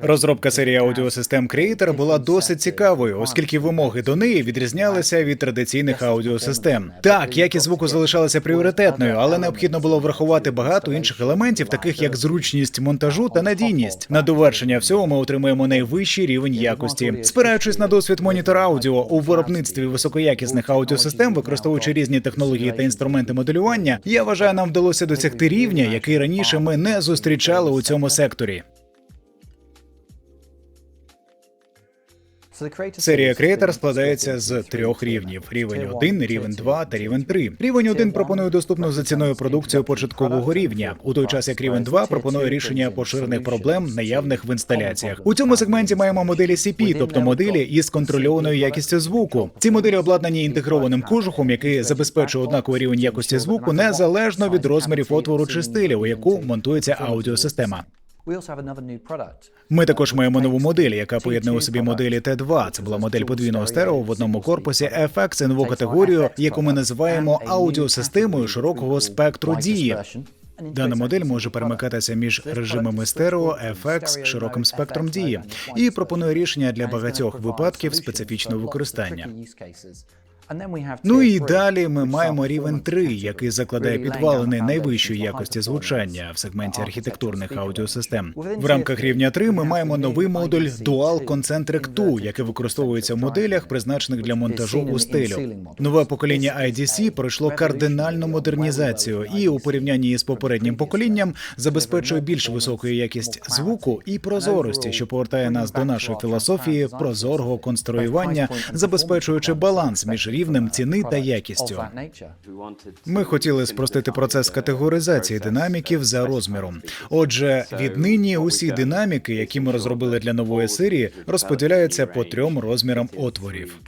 Розробка серії аудіосистем Creator була досить цікавою, оскільки вимоги до неї відрізнялися від традиційних аудіосистем. Так, якість звуку залишалася пріоритетною, але необхідно було врахувати багато інших елементів, таких як зручність монтажу та надійність. На довершення всього ми отримуємо найвищий рівень якості. Спираючись на досвід монітора аудіо у виробництві високоякісних аудіосистем, використовуючи різні технології та інструменти моделювання, я вважаю, нам вдалося досягти рівня, який раніше ми не зустрічали у цьому секторі. Серія Creator складається з трьох рівнів: рівень 1, рівень 2 та рівень 3. Рівень 1 пропонує доступну за ціною продукцію початкового рівня, у той час як рівень 2 пропонує рішення поширених проблем, наявних в інсталяціях. У цьому сегменті маємо моделі CP, тобто моделі із контрольованою якістю звуку. Ці моделі обладнані інтегрованим кожухом, який забезпечує однаковий рівень якості звуку незалежно від розмірів отвору чи стилю, у яку монтується аудіосистема. Ми також маємо нову модель, яка поєднує у собі моделі Т2. Це була модель подвійного стерео в одному корпусі. FX – нову категорію, яку ми називаємо аудіосистемою широкого спектру дії. Дана модель може перемикатися між режимами стерео, FX, широким спектром дії і пропонує рішення для багатьох випадків специфічного використання. Ну і далі ми маємо рівень 3, який закладає підвалини найвищої якості звучання в сегменті архітектурних аудіосистем. В рамках рівня 3 ми маємо новий модуль Dual Concentric 2, який використовується в моделях, призначених для монтажу у стилю. Нове покоління IDC пройшло кардинальну модернізацію і у порівнянні із попереднім поколінням забезпечує більш високу якість звуку і прозорості, що повертає нас до нашої філософії прозорого конструювання, забезпечуючи баланс між рівнем ціни та якістю. Ми хотіли спростити процес категоризації динаміків за розміром. Отже, віднині усі динаміки, які ми розробили для нової серії, розподіляються по трьом розмірам отворів.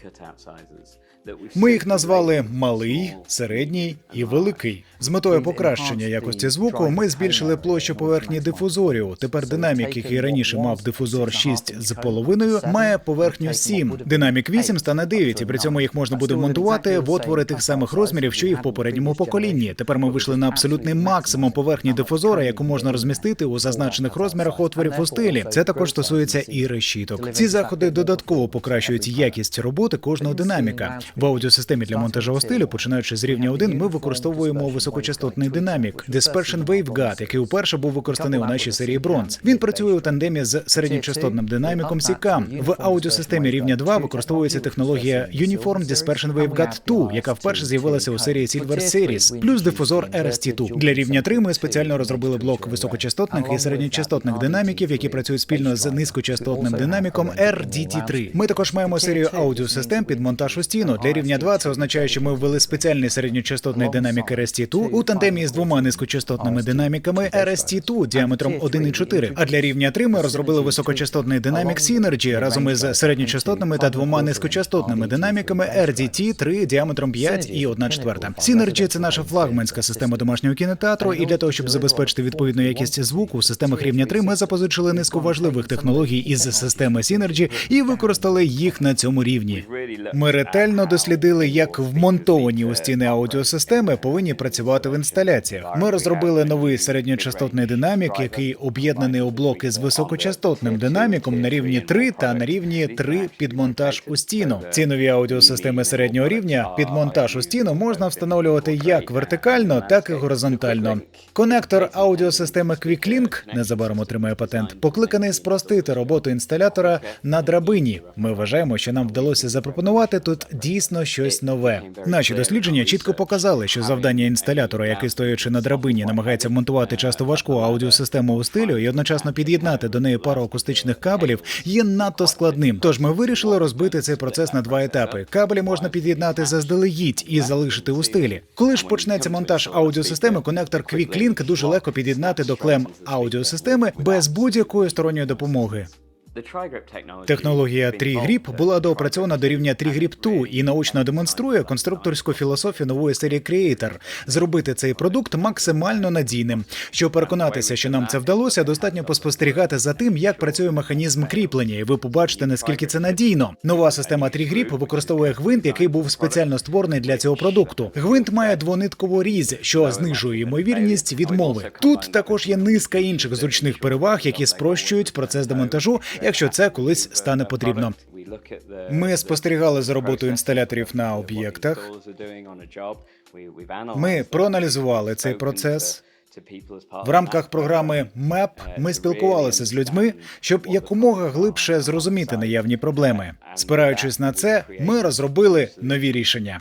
Ми їх назвали малий, середній і великий. З метою покращення якості звуку ми збільшили площу поверхні дифузорів. Тепер динамік, який раніше мав дифузор 6 з половиною, має поверхню 7. Динамік 8 стане 9, і при цьому їх можна буде монтувати в отвори тих самих розмірів, що і в попередньому поколінні. Тепер ми вийшли на абсолютний максимум поверхні дифузора, яку можна розмістити у зазначених розмірах отворів у стилі. Це також стосується і решіток. Ці заходи додатково покращують якість роботи кожного динаміка. В аудіосистемі для монтажу стилю, починаючи з рівня 1, ми використовуємо високочастотний динамік Dispersion Waveguide, який уперше був використаний у нашій серії Bronze. Він працює у тандемі з середньочастотним динаміком CCAM. В аудіосистемі рівня 2 використовується технологія Uniform Dispersion Waveguide 2, яка вперше з'явилася у серії Silver Series, плюс дифузор RST2. Для рівня 3 ми спеціально розробили блок високочастотних і середньочастотних динаміків, які працюють спільно з низькочастотним динаміком RDT3. Ми також маємо серію аудіосистем під монтаж у стіну. Для рівня 2 це означає, що ми ввели спеціальний середньочастотний динамік RST2 у тандемі з двома низькочастотними динаміками RST2 діаметром 1,4. А для рівня 3 ми розробили високочастотний динамік Synergy разом із середньочастотними та двома низькочастотними динаміками RDT3 діаметром 5 і 1 четверта. Synergy – це наша флагманська система домашнього кінотеатру, і для того, щоб забезпечити відповідну якість звуку у системах рівня 3 ми запозичили низку важливих технологій із системи Synergy і використали їх на цьому рівні. Ми ретельно дослідили, як вмонтовані у стіни аудіосистеми повинні працювати в інсталяціях. Ми розробили новий середньочастотний динамік, який об'єднаний у блоки з високочастотним динаміком на рівні 3 та на рівні 3 під монтаж у стіну. Ці нові аудіосистеми середнього рівня під монтаж у стіну можна встановлювати як вертикально, так і горизонтально. Конектор аудіосистеми QuickLink незабаром отримає патент, покликаний спростити роботу інсталятора на драбині. Ми вважаємо, що нам вдалося запропонувати тут дійсно щось нове. Наші дослідження чітко показали, що завдання інсталятора, який стоячи на драбині, намагається монтувати часто важку аудіосистему у стилю і одночасно під'єднати до неї пару акустичних кабелів, є надто складним. Тож ми вирішили розбити цей процес на два етапи. Кабелі можна під'єднати заздалегідь і залишити у стилі. Коли ж почнеться монтаж аудіосистеми, конектор QuickLink дуже легко під'єднати до клем аудіосистеми без будь-якої сторонньої допомоги. Технологія TreeGrip була доопрацьована до рівня TreeGrip 2 і наочно демонструє конструкторську філософію нової серії Creator – зробити цей продукт максимально надійним. Щоб переконатися, що нам це вдалося, достатньо поспостерігати за тим, як працює механізм кріплення, і ви побачите наскільки це надійно. Нова система TreeGrip використовує гвинт, який був спеціально створений для цього продукту. Гвинт має двониткову різь, що знижує ймовірність відмови. Тут також є низка інших зручних переваг, які спрощують процес демонтажу, якщо це колись стане потрібно. Ми спостерігали за роботою інсталяторів на об'єктах. Ми проаналізували цей процес. В рамках програми МЕП ми спілкувалися з людьми, щоб якомога глибше зрозуміти наявні проблеми. Спираючись на це, ми розробили нові рішення.